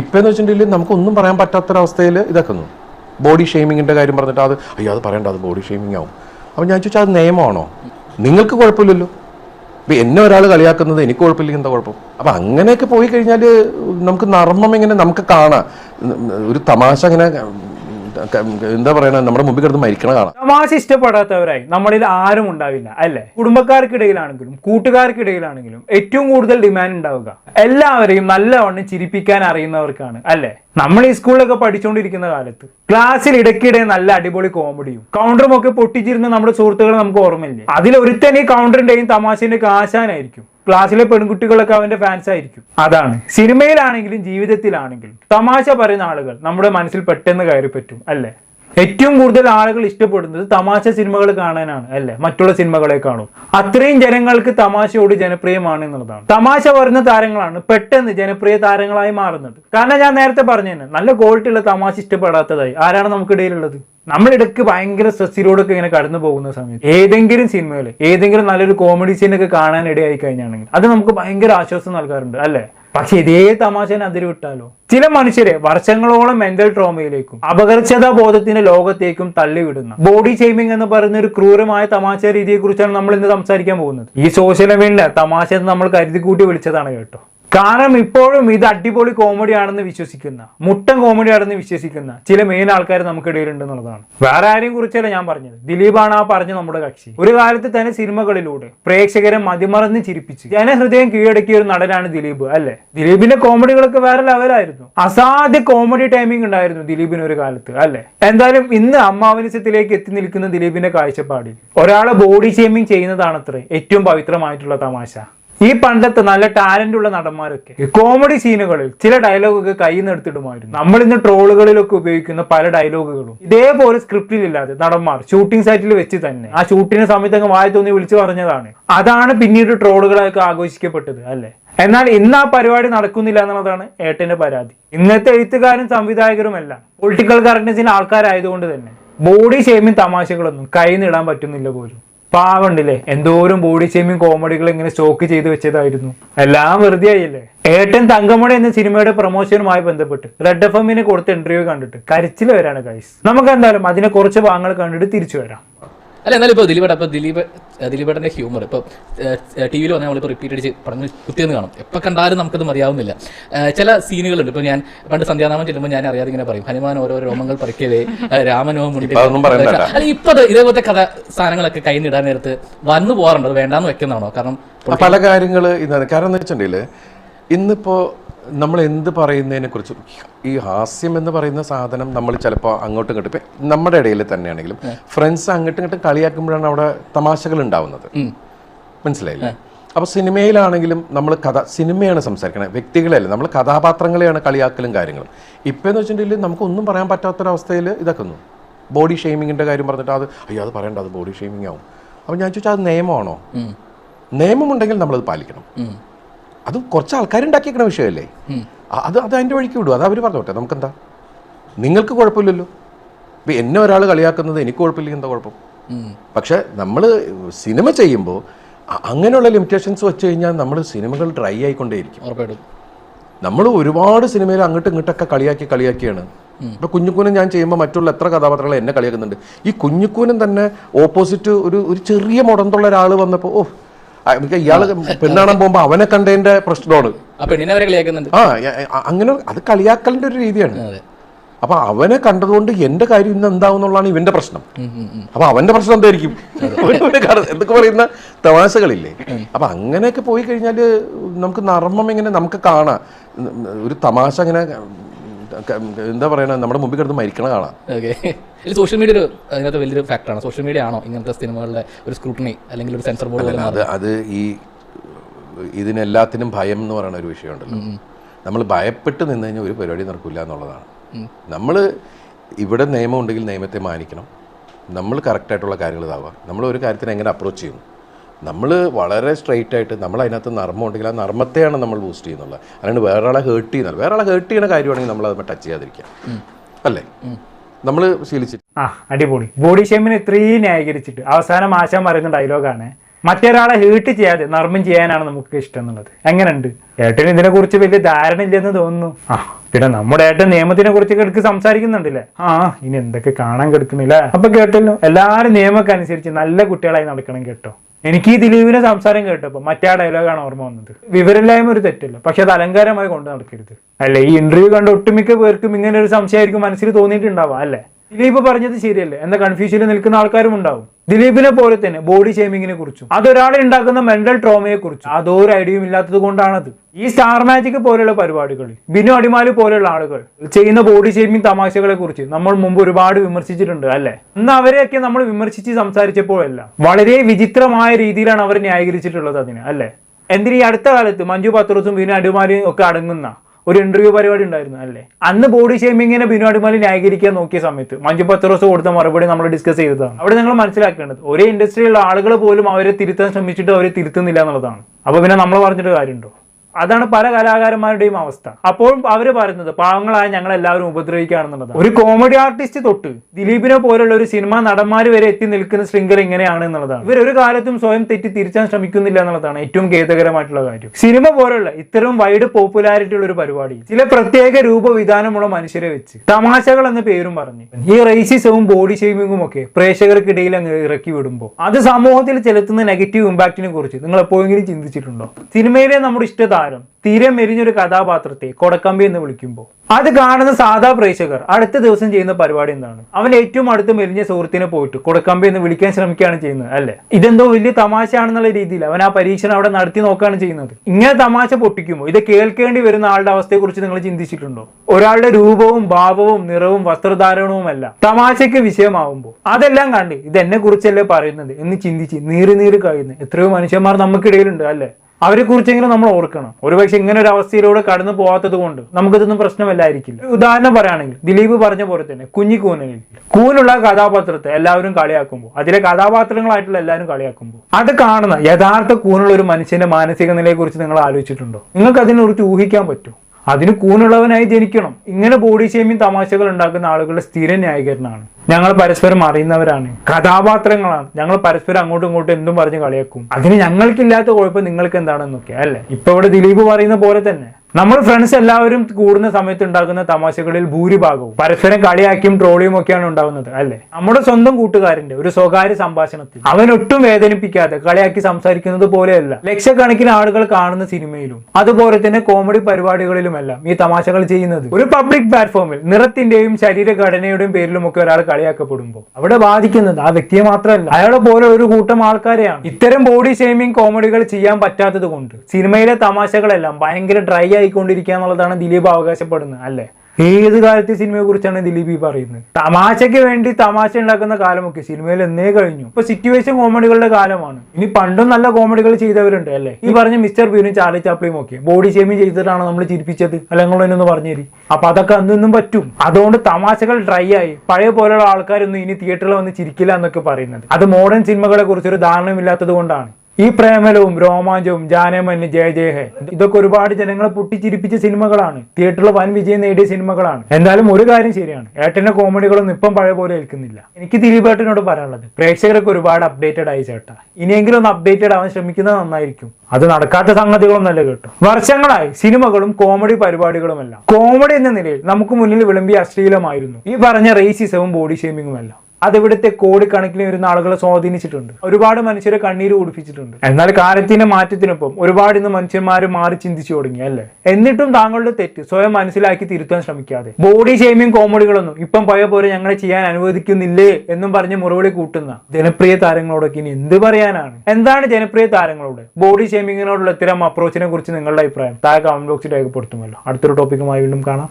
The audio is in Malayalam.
ഇപ്പം വെച്ചിട്ടുണ്ടെങ്കിൽ നമുക്കൊന്നും പറയാൻ പറ്റാത്തൊരവസ്ഥയിൽ ഇതാക്കുന്നു. ബോഡി ഷെയ്മിങ്ങിന്റെ കാര്യം പറഞ്ഞിട്ട് അത് അയ്യോ അത് പറയണ്ട അത് ബോഡി ഷെയ്മിങ് ആവും. അപ്പം ഞാൻ ചോദിച്ചാൽ അത് നിയമമാണോ? നിങ്ങൾക്ക് കുഴപ്പമില്ലല്ലോ. ഇപ്പം എന്നെ ഒരാൾ കളിയാക്കുന്നത് എനിക്ക് കുഴപ്പമില്ലെങ്കിൽ എന്താ കുഴപ്പം? അപ്പം അങ്ങനെയൊക്കെ പോയി കഴിഞ്ഞാൽ നമുക്ക് നർമ്മം ഇങ്ങനെ നമുക്ക് കാണാം? ഒരു തമാശ ഇങ്ങനെ എന്താ പറയണ? നമ്മുടെ മുമ്പിൽ കിടന്ന് മരിക്കണ കാണാം. തമാശ ഇഷ്ടപ്പെടാത്തവരായി നമ്മളിൽ ആരും ഉണ്ടാവില്ല അല്ലേ? കുടുംബക്കാർക്കിടയിലാണെങ്കിലും കൂട്ടുകാർക്കിടയിലാണെങ്കിലും ഏറ്റവും കൂടുതൽ ഡിമാൻഡ് ഉണ്ടാവുക. എല്ലാവരെയും നല്ലവണ്ണം ചിരിപ്പിക്കാൻ അറിയുന്നവർക്കാണ് അല്ലേ? നമ്മൾ ഈ സ്കൂളിലൊക്കെ പഠിച്ചുകൊണ്ടിരിക്കുന്ന കാലത്ത് ക്ലാസ്സിൽ ഇടയ്ക്കിടെ നല്ല അടിപൊളി കോമഡിയും കൗണ്ടറും ഒക്കെ പൊട്ടിച്ചിരുന്ന നമ്മുടെ സുഹൃത്തുക്കൾ നമുക്ക് ഓർമ്മയില്ലേ? അതിൽ ഒരുത്തൻ ഈ കൗണ്ടറിന്റെയും തമാശന്റെ ആശാനായിരിക്കും ക്ലാസ്സിലെ പെൺകുട്ടികളൊക്കെ അവന്റെ ഫാൻസ് ആയിരിക്കും. അതാണ്. സിനിമയിലാണെങ്കിലും ജീവിതത്തിലാണെങ്കിലും തമാശ പറയുന്ന ആളുകൾ നമ്മുടെ മനസ്സിൽ പെട്ടെന്ന് കയറി പറ്റും അല്ലേ? ഏറ്റവും കൂടുതൽ ആളുകൾ ഇഷ്ടപ്പെടുന്നത് തമാശ സിനിമകൾ കാണാനാണ് അല്ലേ? മറ്റുള്ള സിനിമകളെ കാണും. അത്രയും ജനങ്ങൾക്ക് തമാശയോട് ജനപ്രിയമാണ് എന്നുള്ളതാണ്. തമാശ പറഞ്ഞ താരങ്ങളാണ് പെട്ടെന്ന് ജനപ്രിയ താരങ്ങളായി മാറുന്നത്. കാരണം ഞാൻ നേരത്തെ പറഞ്ഞു തന്നെ നല്ല ക്വാളിറ്റി ഉള്ള തമാശ ഇഷ്ടപ്പെടാത്തതായി. ആരാണ് നമുക്കിടയിലുള്ളത് നമ്മളിടയ്ക്ക് ഭയങ്കര സ്ട്രെസ്സിലൂടെയൊക്കെ ഇങ്ങനെ കടന്നു പോകുന്ന സമയത്ത്. ഏതെങ്കിലും സിനിമയിൽ ഏതെങ്കിലും നല്ലൊരു കോമഡി സീനൊക്കെ കാണാൻ ഇടയായി കഴിഞ്ഞാണെങ്കിൽ അത് നമുക്ക് ഭയങ്കര ആശ്വാസം നൽകാറുണ്ട് അല്ലേ? പക്ഷെ ഇതേ തമാശനെ അതിൽ വിട്ടാലോ? ചില മനുഷ്യരെ വർഷങ്ങളോളം മെന്റൽ ട്രോമയിലേക്കും അപകർഷതാ ബോധത്തിന്റെ ലോകത്തേക്കും തള്ളിവിടുന്ന ബോഡി ഷെയ്മിംഗ് എന്ന് പറയുന്ന ഒരു ക്രൂരമായ തമാശ രീതിയെക്കുറിച്ചാണ് നമ്മൾ ഇന്ന് സംസാരിക്കാൻ പോകുന്നത്. ഈ സോഷ്യൽ മീഡിയ തമാശ എന്ന് നമ്മൾ കരുതിക്കൂട്ടി വിളിച്ചതാണ് കേട്ടോ. കാരണം ഇപ്പോഴും ഇത് അടിപൊളി കോമഡി ആണെന്ന് വിശ്വസിക്കുന്ന മുട്ടൻ കോമഡി ആണെന്ന് വിശ്വസിക്കുന്ന ചില മെയിൻ ആൾക്കാർ നമുക്കിടയിലുണ്ട് എന്നുള്ളതാണ് വേറെ ആരെയും കുറിച്ചല്ല ഞാൻ പറഞ്ഞത്. ദിലീപാണ് ആ പറഞ്ഞ നമ്മുടെ കക്ഷി. ഒരു കാലത്ത് തന്നെ സിനിമകളിലൂടെ പ്രേക്ഷകരെ മതിമറന്ന് ചിരിപ്പിച്ച് ജനഹൃദയം കീഴടക്കിയ ഒരു നടനാണ് ദിലീപ് അല്ലെ? ദിലീപിന്റെ കോമഡികളൊക്കെ വേറെ ലെവലായിരുന്നു അസാധ്യ കോമഡി ടൈമിംഗ് ഉണ്ടായിരുന്നു ദിലീപിന് ഒരു കാലത്ത് അല്ലെ? എന്തായാലും ഇന്ന് അമ്മാവനിസത്തിലേക്ക് എത്തി നിൽക്കുന്ന ദിലീപിന്റെ കാഴ്ചപ്പാടിൽ ഒരാളെ ബോഡി ഷേമിംഗ് ചെയ്യുന്നതാണത്രേ ഏറ്റവും പവിത്രമായിട്ടുള്ള തമാശ. ഈ പണ്ടത്തെ നല്ല ടാലന്റ് ഉള്ള നടന്മാരൊക്കെ. കോമഡി സീനുകളിൽ ചില ഡയലോഗൊക്കെ കയ്യിൽ നിന്ന് എടുത്തിടുമായിരുന്നു. നമ്മൾ ഇന്ന് ട്രോളുകളിലൊക്കെ ഉപയോഗിക്കുന്ന പല ഡയലോഗുകളും ഇതേപോലെ സ്ക്രിപ്റ്റിലില്ലാതെ നടന്മാർ ഷൂട്ടിംഗ് സൈറ്റിൽ വെച്ച് തന്നെ ആ ഷൂട്ടിംഗ് സമയത്ത് അങ്ങ് വായ തോന്നി വിളിച്ചു പറഞ്ഞതാണ്. അതാണ് പിന്നീട് ട്രോളുകളൊക്കെ ആഘോഷിക്കപ്പെട്ടത് അല്ലേ? എന്നാൽ ഇന്ന് ആ പരിപാടി നടക്കുന്നില്ല എന്നുള്ളതാണ് ഏട്ടന്റെ പരാതി. ഇന്നത്തെ എഴുത്തുകാരും സംവിധായകരുമെല്ലാം പൊളിറ്റിക്കൽ കറക്റ്റ്നസിന് ആൾക്കാരായതുകൊണ്ട് തന്നെ ബോഡി ഷേമിങ് തമാശകളൊന്നും കൈ നീടാൻ പറ്റുന്നില്ല പോലും. പാവണ്ടില്ലേ എന്തോരം ബോഡി ഷേമിങ് കോമഡികൾ ഇങ്ങനെ സ്റ്റോക്ക് ചെയ്ത് വെച്ചതായിരുന്നു. എല്ലാം വെറുതെ ആയില്ലേ? ഏട്ടൻ തങ്കമണി എന്ന സിനിമയുടെ പ്രൊമോഷനുമായി ബന്ധപ്പെട്ട് റെഡ് എഫ് എമ്മിന് കൊടുത്ത ഇന്റർവ്യൂ കണ്ടിട്ട് കരച്ചിൽ വരാണ് ഗൈസ് നമുക്ക് എന്തായാലും അതിനെ കുറച്ച് ഭാഗങ്ങൾ കണ്ടിട്ട് തിരിച്ചു വരാം. അല്ല എന്നാലും ഇപ്പോൾ ദിലീപേട്ട ഇപ്പോൾ ദിലീപ് ദിലീപേട്ടന്റെ ഹ്യൂമർ ഇപ്പോൾ ടി വിയിൽ വന്നാൽ നമ്മളിപ്പോൾ റിപ്പീറ്റ് അടിച്ച് പറഞ്ഞ് കുത്തിയെന്ന് കാണും. എപ്പോൾ കണ്ടാലും നമുക്കത് മതിയാവുന്നില്ല. ചില സീനുകളുണ്ട് ഇപ്പോൾ ഞാൻ പണ്ട് സന്ധ്യാനാമം ചെല്ലുമ്പോൾ ഞാൻ അറിയാതെ ഇങ്ങനെ പറയും ഹനുമാൻ ഓരോ രോമങ്ങൾ പറിക്കവേ രാമനോ മുണ്ടി. അല്ല ഇപ്പോൾ ഇതേപോലത്തെ കഥ സാധനങ്ങളൊക്കെ കൈ നിടാൻ നേരത്ത് വന്നു പോകാറുണ്ട്. അത് വേണ്ടാന്ന് വെക്കുന്നതാണോ? കാരണം പല കാര്യങ്ങൾ ഇതാണ് കാരണം എന്ന് വെച്ചിട്ടുണ്ടെങ്കിൽ ഇന്നിപ്പോൾ നമ്മൾ എന്ത് പറയുന്നതിനെ കുറിച്ച് ഈ ഹാസ്യം എന്ന് പറയുന്ന സാധനം നമ്മൾ ചിലപ്പോൾ അങ്ങോട്ടും ഇങ്ങോട്ടും ഇപ്പം നമ്മുടെ ഇടയിൽ തന്നെയാണെങ്കിലും ഫ്രണ്ട്സ് അങ്ങോട്ടും ഇങ്ങോട്ടും കളിയാക്കുമ്പോഴാണ് അവിടെ തമാശകൾ ഉണ്ടാവുന്നത്. മനസ്സിലായില്ല? അപ്പോൾ സിനിമയിലാണെങ്കിലും നമ്മൾ കഥ സിനിമയാണ് സംസാരിക്കുന്നത് വ്യക്തികളെയല്ല നമ്മൾ കഥാപാത്രങ്ങളെയാണ് കളിയാക്കലും കാര്യങ്ങളും. ഇപ്പം എന്ന് വെച്ചിട്ടുണ്ടെങ്കിൽ നമുക്കൊന്നും പറയാൻ പറ്റാത്തൊരവസ്ഥയിൽ ഇതാക്കുന്നു. ബോഡി ഷെയ്മിങ്ങിന്റെ കാര്യം പറഞ്ഞിട്ട് അത് അയ്യോ അത് പറയണ്ട അത് ബോഡി ഷെയ്മിങ് ആവും അപ്പോൾ ഞാൻ ചോദിച്ചാൽ അത് നിയമമാണോ? നിയമമുണ്ടെങ്കിൽ നമ്മളത് പാലിക്കണം. അത് കുറച്ച് ആൾക്കാരുണ്ടാക്കിയേക്കണ വിഷയമല്ലേ അത് അത് അതിന്റെ വഴിക്ക് വിടും. അത് അവർ പറഞ്ഞോട്ടെ. നമുക്കെന്താ? നിങ്ങൾക്ക് കുഴപ്പമില്ലല്ലോ. ഇപ്പം എന്നെ ഒരാൾ കളിയാക്കുന്നത് എനിക്ക് കുഴപ്പമില്ല എന്താ കുഴപ്പം. പക്ഷെ നമ്മൾ സിനിമ ചെയ്യുമ്പോൾ അങ്ങനെയുള്ള ലിമിറ്റേഷൻസ് വെച്ച് കഴിഞ്ഞാൽ നമ്മൾ സിനിമകൾ ഡ്രൈ ആയിക്കൊണ്ടേയിരിക്കും. നമ്മൾ ഒരുപാട് സിനിമയിൽ അങ്ങോട്ടും ഇങ്ങോട്ടൊക്കെ കളിയാക്കി കളിയാക്കിയാണ്. ഇപ്പൊ കുഞ്ഞുക്കൂനം ഞാൻ ചെയ്യുമ്പോൾ മറ്റുള്ള എത്ര കഥാപാത്രങ്ങൾ എന്നെ കളിയാക്കുന്നുണ്ട്. ഈ കുഞ്ഞുക്കൂനം തന്നെ ഓപ്പോസിറ്റ് ഒരു ഒരു ചെറിയ മുടന്തുള്ള ഒരാൾ വന്നപ്പോൾ ഓ ഇയാൾ പെണ്ണാണാൻ പോകുമ്പോ അവനെ കണ്ടതിന്റെ പ്രശ്നമാണ്. ആ അങ്ങനെ അത് കളിയാക്കലിന്റെ ഒരു രീതിയാണ്. അപ്പൊ അവനെ കണ്ടതുകൊണ്ട് എന്റെ കാര്യം ഇന്ന് എന്താവുന്നുള്ളതാണ് ഇവന്റെ പ്രശ്നം. അപ്പൊ അവന്റെ പ്രശ്നം എന്തായിരിക്കും? എന്തൊക്കെ പറയുന്ന തമാശകളില്ലേ? അപ്പൊ അങ്ങനെയൊക്കെ പോയി കഴിഞ്ഞാൽ നമുക്ക് നർമ്മം ഇങ്ങനെ നമുക്ക് കാണാം. ഒരു തമാശ ഇങ്ങനെ എന്താ പറയണ നമ്മുടെ മുമ്പിൽ കിടന്ന് മരിക്കണ കാണാം ഓക്കെ. സോഷ്യൽ മീഡിയ ഒരു അതിനകത്ത് വലിയൊരു ഫാക്ടറാണ് സോഷ്യൽ മീഡിയ ആണോ ഇങ്ങനത്തെ സിനിമകളുടെ ഒരു സ്ക്രൂട്ടണി അല്ലെങ്കിൽ ഒരു സെൻസർ ബോർഡ് അത് അത് ഈ ഇതിനെല്ലാത്തിനും ഭയം എന്ന് പറയുന്ന ഒരു വിഷയമുണ്ടല്ലോ നമ്മൾ ഭയപ്പെട്ട് നിന്ന് കഴിഞ്ഞാൽ ഒരു പരിപാടി നടക്കില്ല എന്നുള്ളതാണ്. നമ്മൾ ഇവിടെ നിയമം ഉണ്ടെങ്കിൽ നിയമത്തെ മാനിക്കണം. നമ്മൾ കറക്റ്റായിട്ടുള്ള കാര്യങ്ങൾ ഇതാവുക നമ്മൾ ഒരു കാര്യത്തിന് എങ്ങനെ അപ്രോച്ച് ചെയ്യുന്നു? നമ്മൾ വളരെ സ്ട്രൈറ്റ് ആയിട്ട് നമ്മൾ അതിനകത്ത് നർമ്മം ഉണ്ടെങ്കിൽ ആ നർമ്മത്തെയാണ് നമ്മൾ ബൂസ്റ്റ് ചെയ്യുന്നുള്ളത് അല്ലാണ്ട് വേറെ ആളെ ഹേർട്ട് ചെയ്യുന്നത് വേറെ ആളെ ഹേർട്ട് ചെയ്യുന്ന കാര്യമാണെങ്കിൽ നമ്മൾ അത് ടച്ച് ചെയ്യാതിരിക്കുക. അല്ലേ? നമ്മൾ ശീലിച്ചിട്ട്. ആ അടിപൊളി. ബോഡി ഷേമിനെ ഇത്രയും ന്യായീകരിച്ചിട്ട് അവസാനം ആശാൻ പറയുന്ന ഡയലോഗാണ് മറ്റൊരാളെ ഹേർട്ട് ചെയ്യാതെ നർമ്മം ചെയ്യാനാണ് നമുക്ക് ഇഷ്ടം എന്നുള്ളത്. എങ്ങനെയുണ്ട്? ഏട്ടന് ഇതിനെ കുറിച്ച് വലിയ ധാരണ ഇല്ലെന്ന് തോന്നുന്നു. ആ പിന്നെ നമ്മുടെ ഏട്ടൻ നിയമത്തിനെ കുറിച്ച് കിടക്ക് സംസാരിക്കുന്നുണ്ടല്ലേ? ആ ഇനി എന്തൊക്കെ കാണാൻ കിടക്കണില്ലേ അപ്പൊ കേട്ടല്ലോ എല്ലാരും നിയമമൊക്കെ അനുസരിച്ച് നല്ല കുട്ടികളായി നടക്കണം കേട്ടോ. എനിക്ക് ഈ ദിലീപിന്റെ സംസാരം കേട്ടപ്പോ മറ്റേ ആ ഡയലോഗാണ് ഓർമ്മ വന്നത്. വിവരമില്ലായ്മ ഒരു തെറ്റല്ല. പക്ഷെ അത് അലങ്കാരമായി കൊണ്ട് നടക്കരുത്. അല്ലെ? ഈ ഇന്റർവ്യൂ കണ്ട ഒട്ടുമിക്ക പേർക്കും ഇങ്ങനെ ഒരു സംശയമായിരിക്കും മനസ്സിൽ തോന്നിയിട്ടുണ്ടാവാം അല്ലേ? ദിലീപ് പറഞ്ഞത് ശരിയല്ലേ? എന്ന കൺഫ്യൂഷനിൽ നിൽക്കുന്ന ആൾക്കാരും ഉണ്ടാവും. ദിലീപിനെ പോലെ തന്നെ ബോഡി ഷേമിങ്ങിനെ കുറിച്ചും അതൊരാളെ ഉണ്ടാക്കുന്ന മെന്റൽ ട്രോമയെ കുറിച്ചും. അതൊരു ഐഡിയയും ഇല്ലാത്തത് കൊണ്ടാണത്. ഈ സ്റ്റാർ മാജിക് പോലെയുള്ള പരിപാടികളിൽ ബിനു അടിമാലി പോലെയുള്ള ആളുകൾ ചെയ്യുന്ന ബോഡി ഷേമിംഗ് തമാശകളെ കുറിച്ച് നമ്മൾ മുമ്പ് ഒരുപാട് വിമർശിച്ചിട്ടുണ്ട് അല്ലെ? ഇന്ന് അവരെയൊക്കെ നമ്മൾ വിമർശിച്ച് സംസാരിച്ചപ്പോഴെല്ലാം വളരെ വിചിത്രമായ രീതിയിലാണ് അവർ ന്യായീകരിച്ചിട്ടുള്ളത് അതിന് അല്ലെ? എന്തിന് ഈ അടുത്ത കാലത്ത് മഞ്ജു പത്രോസും ബിനു അടിമാലിയും ഒക്കെ അടങ്ങുന്ന ഒരു ഇന്റർവ്യൂ പരിപാടി ഉണ്ടായിരുന്നു അല്ലേ? അന്ന് ബോഡി ഷേമിങ്ങിനെ ബിനു അടിമാലി ന്യായീകരിക്കാൻ നോക്കിയ സമയത്ത് മഞ്ജു പത്ത് ദിവസം കൊടുത്ത മറുപടി നമ്മൾ ഡിസ്കസ് ചെയ്തതാണ്. അവിടെ നിങ്ങൾ മനസ്സിലാക്കേണ്ടത് ഒരേ ഇൻഡസ്ട്രിയിലുള്ള ആളുകൾ പോലും അവരെ തിരുത്താൻ ശ്രമിച്ചിട്ട് അവരെ തിരുത്തുന്നില്ല എന്നുള്ളതാണ്. അപ്പൊ പിന്നെ നമ്മൾ പറഞ്ഞിട്ട് കാര്യമുണ്ടോ? അതാണ് പല കലാകാരന്മാരുടെയും അവസ്ഥ. അപ്പോൾ അവർ പറയുന്നത് പാവങ്ങളായ ഞങ്ങൾ എല്ലാവരും ഉപദ്രവിക്കുകയാണെന്നുള്ളതാണ്. ഒരു കോമഡി ആർട്ടിസ്റ്റ് തൊട്ട് ദിലീപിനെ പോലുള്ള ഒരു സിനിമ നടന്മാർ വരെ എത്തി നിൽക്കുന്ന ശൃംഖല ഇങ്ങനെയാണ് എന്നുള്ളതാണ്. ഇവർ ഒരു കാലത്തും സ്വയം തെറ്റി തിരിച്ചാൻ ശ്രമിക്കുന്നില്ല എന്നുള്ളതാണ് ഏറ്റവും ഖേദകരമായിട്ടുള്ള കാര്യം. സിനിമ പോലുള്ള ഇത്തരം വൈഡ് പോപ്പുലാരിറ്റി ഉള്ള ഒരു പരിപാടി. ചില പ്രത്യേക രൂപവിധാനമുള്ള മനുഷ്യരെ വെച്ച് തമാശകൾ എന്ന പേരും പറഞ്ഞു ഈ റേസിസവും ബോഡി ഷേമിങ്ങും ഒക്കെ പ്രേക്ഷകർക്കിടയിൽ അങ്ങ് ഇറക്കി വിടുമ്പോൾ അത് സമൂഹത്തിൽ ചെലുത്തുന്ന നെഗറ്റീവ് ഇമ്പാക്റ്റിനെ കുറിച്ച് നിങ്ങൾ എപ്പോഴെങ്കിലും ചിന്തിച്ചിട്ടുണ്ടോ? സിനിമയിലെ നമ്മുടെ ഇഷ്ടതാരം തീരെ മെരിഞ്ഞൊരു കഥാപാത്രത്തെ കൊടക്കമ്പി എന്ന് വിളിക്കുമ്പോൾ. അത് കാണുന്ന സാധാ പ്രേക്ഷകർ അടുത്ത ദിവസം ചെയ്യുന്ന പരിപാടി എന്താണ്? അവൻ ഏറ്റവും അടുത്ത് മെരിഞ്ഞ സുഹൃത്തിനെ പോയിട്ട് കൊടക്കമ്പി എന്ന് വിളിക്കാൻ ശ്രമിക്കുകയാണ് ചെയ്യുന്നത് അല്ലെ? ഇതെന്തോ വലിയ തമാശയാണെന്നുള്ള രീതിയിൽ അവൻ ആ പരീക്ഷണം അവിടെ നടത്തി നോക്കുകയാണ് ചെയ്യുന്നത്. ഇങ്ങനെ തമാശ പൊട്ടിക്കുമ്പോൾ ഇത് കേൾക്കേണ്ടി വരുന്ന ആളുടെ അവസ്ഥയെക്കുറിച്ച് നിങ്ങൾ ചിന്തിച്ചിട്ടുണ്ടോ? ഒരാളുടെ രൂപവും ഭാവവും നിറവും വസ്ത്രധാരണവും തമാശയ്ക്ക് വിഷയമാവുമ്പോൾ. അതെല്ലാം കണ്ട് ഇത് എന്നെ കുറിച്ചല്ലേ പറയുന്നത് എന്ന് ചിന്തിച്ച് നീറി നീറി കഴിയുന്നത് എത്രയോ മനുഷ്യന്മാർ നമുക്കിടയിലുണ്ട് അല്ലേ? അവരെ കുറിച്ചെങ്കിലും നമ്മൾ ഓർക്കണം. ഒരുപക്ഷെ ഇങ്ങനെ ഒരു അവസ്ഥയിലൂടെ കടന്നു പോകാത്തത് കൊണ്ട് നമുക്കിതൊന്നും പ്രശ്നമല്ലായിരിക്കില്ല. ഉദാഹരണം പറയുകയാണെങ്കിൽ ദിലീപ് പറഞ്ഞ പോലെ തന്നെ കുഞ്ഞി കൂനുള്ള കഥാപാത്രത്തെ എല്ലാവരും കളിയാക്കുമ്പോൾ അതിലെ കഥാപാത്രങ്ങളായിട്ടുള്ള എല്ലാവരും കളിയാക്കുമ്പോൾ അത് കാണുന്ന യഥാർത്ഥ കൂനുള്ള ഒരു മനുഷ്യന്റെ മാനസിക നിലയെ കുറിച്ച് നിങ്ങൾ ആലോചിച്ചിട്ടുണ്ടോ? നിങ്ങൾക്ക് അതിനെക്കുറിച്ച് ഊഹിക്കാൻ പറ്റും അതിന് കൂനുള്ളവനായി ജനിക്കണം. ഇങ്ങനെ ബോഡി ഷേമിങ് തമാശകൾ ഉണ്ടാക്കുന്ന ആളുകളുടെ സ്ഥിര ന്യായീകരണമാണ്. ഞങ്ങൾ പരസ്പരം അറിയുന്നവരാണ്. കഥാപാത്രങ്ങളാണ്. ഞങ്ങൾ പരസ്പരം അങ്ങോട്ടും ഇങ്ങോട്ടും എന്തും പറഞ്ഞ് കളിയാക്കും. അതിന് ഞങ്ങൾക്കില്ലാത്ത കുഴപ്പം നിങ്ങൾക്ക് എന്താണെന്നൊക്കെ അല്ലേ? ഇപ്പൊ ഇവിടെ ദിലീപ് പറയുന്ന പോലെ തന്നെ. നമ്മൾ ഫ്രണ്ട്സ് എല്ലാവരും കൂടുന്ന സമയത്ത് ഉണ്ടാകുന്ന തമാശകളിൽ ഭൂരിഭാഗവും പരസ്പരം കളിയാക്കിയും ട്രോളിയും ഒക്കെയാണ് ഉണ്ടാകുന്നത് അല്ലെ? നമ്മുടെ സ്വന്തം കൂട്ടുകാരന്റെ ഒരു സ്വകാര്യ സംഭാഷണത്തിൽ അവൻ ഒട്ടും വേദനിപ്പിക്കാതെ കളിയാക്കി സംസാരിക്കുന്നത് പോലെയല്ല. ലക്ഷക്കണക്കിന് ആളുകൾ കാണുന്ന സിനിമയിലും അതുപോലെ തന്നെ കോമഡി പരിപാടികളിലുമെല്ലാം ഈ തമാശകൾ ചെയ്യുന്നത്. ഒരു പബ്ലിക് പ്ലാറ്റ്ഫോമിൽ നിറത്തിന്റെയും ശരീരഘടനയുടെയും പേരിലും ഒക്കെ ഒരാൾ കളിയാക്കപ്പെടുമ്പോൾ അവിടെ ബാധിക്കുന്നത് ആ വ്യക്തിയെ മാത്രമല്ല അയാളെ പോലെ ഒരു കൂട്ടം ആൾക്കാരെയാണ്. ഇത്തരം ബോഡി ഷേമിംഗ് കോമഡികൾ ചെയ്യാൻ പറ്റാത്തത് കൊണ്ട് സിനിമയിലെ തമാശകളെല്ലാം ഭയങ്കര ഡ്രൈ ആയിക്കൊണ്ടിരിക്കുക എന്നുള്ളതാണ് ദിലീപ് അവകാശപ്പെടുന്നത് അല്ലേ? ഏത് കാലത്തെ സിനിമയെ കുറിച്ചാണ് ദിലീപ് ഈ പറയുന്നത്? തമാശയ്ക്ക് വേണ്ടി തമാശ ഉണ്ടാക്കുന്ന കാലമൊക്കെ സിനിമയിൽ എന്നേ കഴിഞ്ഞു. ഇപ്പൊ സിറ്റുവേഷൻ കോമഡികളുടെ കാലമാണ്. ഇനി പണ്ടും നല്ല കോമഡികൾ ചെയ്തവരുണ്ട് അല്ലേ? ഈ പറഞ്ഞ മിസ്റ്റർ ബീനും ചാർലി ചാപ്ലിയും ഒക്കെ. ബോഡി ഷേമിങ് ചെയ്തിട്ടാണ് നമ്മൾ ചിരിപ്പിച്ചത്? അല്ല നിങ്ങൾ പറഞ്ഞു പറഞ്ഞേരി. അപ്പൊ അതൊക്കെ അന്നൊന്നും പറ്റും. അതുകൊണ്ട് തമാശകൾ ഡ്രൈ ആയി. പഴയ പോലെയുള്ള ആൾക്കാരൊന്നും ഇനി തിയേറ്ററിൽ വന്ന് ചിരിക്കില്ല എന്നൊക്കെ പറയുന്നത്. അത് മോഡേൺ സിനിമകളെ കുറിച്ച് ഒരു ധാരണമില്ലാത്തത് കൊണ്ടാണ്. ഈ പ്രേമലവും രോമാഞ്ചവും ജാനമന് ജയ ജയ ഹേ. ഇതൊക്കെ ഒരുപാട് ജനങ്ങളെ പൊട്ടിച്ചിരിപ്പിച്ച സിനിമകളാണ്. തിയേറ്ററിൽ വൻ വിജയം നേടിയ സിനിമകളാണ്. എന്തായാലും ഒരു കാര്യം ശരിയാണ്. ഏട്ടന്റെ കോമഡികളൊന്നും ഇപ്പം പഴയ പോലെ ഏൽക്കുന്നില്ല. എനിക്ക് ദിലീപേട്ടനോട് പറയാനുള്ളത് പ്രേക്ഷകരൊക്കെ ഒരുപാട് അപ്ഡേറ്റഡ് ആയി ചേട്ടാ. ഇനിയെങ്കിലും ഒന്ന് അപ്ഡേറ്റഡ് ആവാൻ ശ്രമിക്കുന്നത് നന്നായിരിക്കും. അത് നടക്കാത്ത സംഗതികളൊന്നല്ല കേട്ടോ. വർഷങ്ങളായി സിനിമകളും കോമഡി പരിപാടികളുമല്ല. കോമഡി എന്ന നിലയിൽ നമുക്ക് മുന്നിൽ വിളമ്പിയ അശ്ലീലമായിരുന്നു. ഈ പറഞ്ഞ റേസിസവും ബോഡി ഷേമിങ്ങും എല്ലാം. അത് ഇവിടുത്തെ കോടിക്കണക്കിന് വരുന്ന ആളുകളെ സ്വാധീനിച്ചിട്ടുണ്ട്. ഒരുപാട് മനുഷ്യരെ കണ്ണീര് കുടിപ്പിച്ചിട്ടുണ്ട്. എന്നാൽ കാലത്തിന്റെ മാറ്റത്തിനൊപ്പം ഒരുപാട് ഇന്ന് മനുഷ്യന്മാർ മാറി ചിന്തിച്ചു തുടങ്ങി അല്ലേ? എന്നിട്ടും താങ്കളുടെ തെറ്റ് സ്വയം മനസ്സിലാക്കി തിരുത്താൻ ശ്രമിക്കാതെ. ബോഡി ഷെയ്മിങ് കോമഡികളൊന്നും ഇപ്പം പഴയ പോലെ ഞങ്ങളെ ചെയ്യാൻ അനുവദിക്കുന്നില്ലേ എന്നും പറഞ്ഞ് മുറവിളി കൂട്ടുന്ന ജനപ്രിയ താരങ്ങളോടൊക്കെ ഇനി എന്ത് പറയാനാണ്? എന്താണ് ജനപ്രിയ താരങ്ങളോട്? ബോഡി ഷെയ്മിങ്ങിനോടുള്ള ഇത്തരം അപ്രോച്ചിനെ കുറിച്ച് നിങ്ങളുടെ അഭിപ്രായം? താഴെ കമന്റ് ബോക്സിൽ രേഖപ്പെടുത്തുമല്ലോ. അടുത്തൊരു ടോപ്പിക്കുമായി വീണ്ടും കാണാം.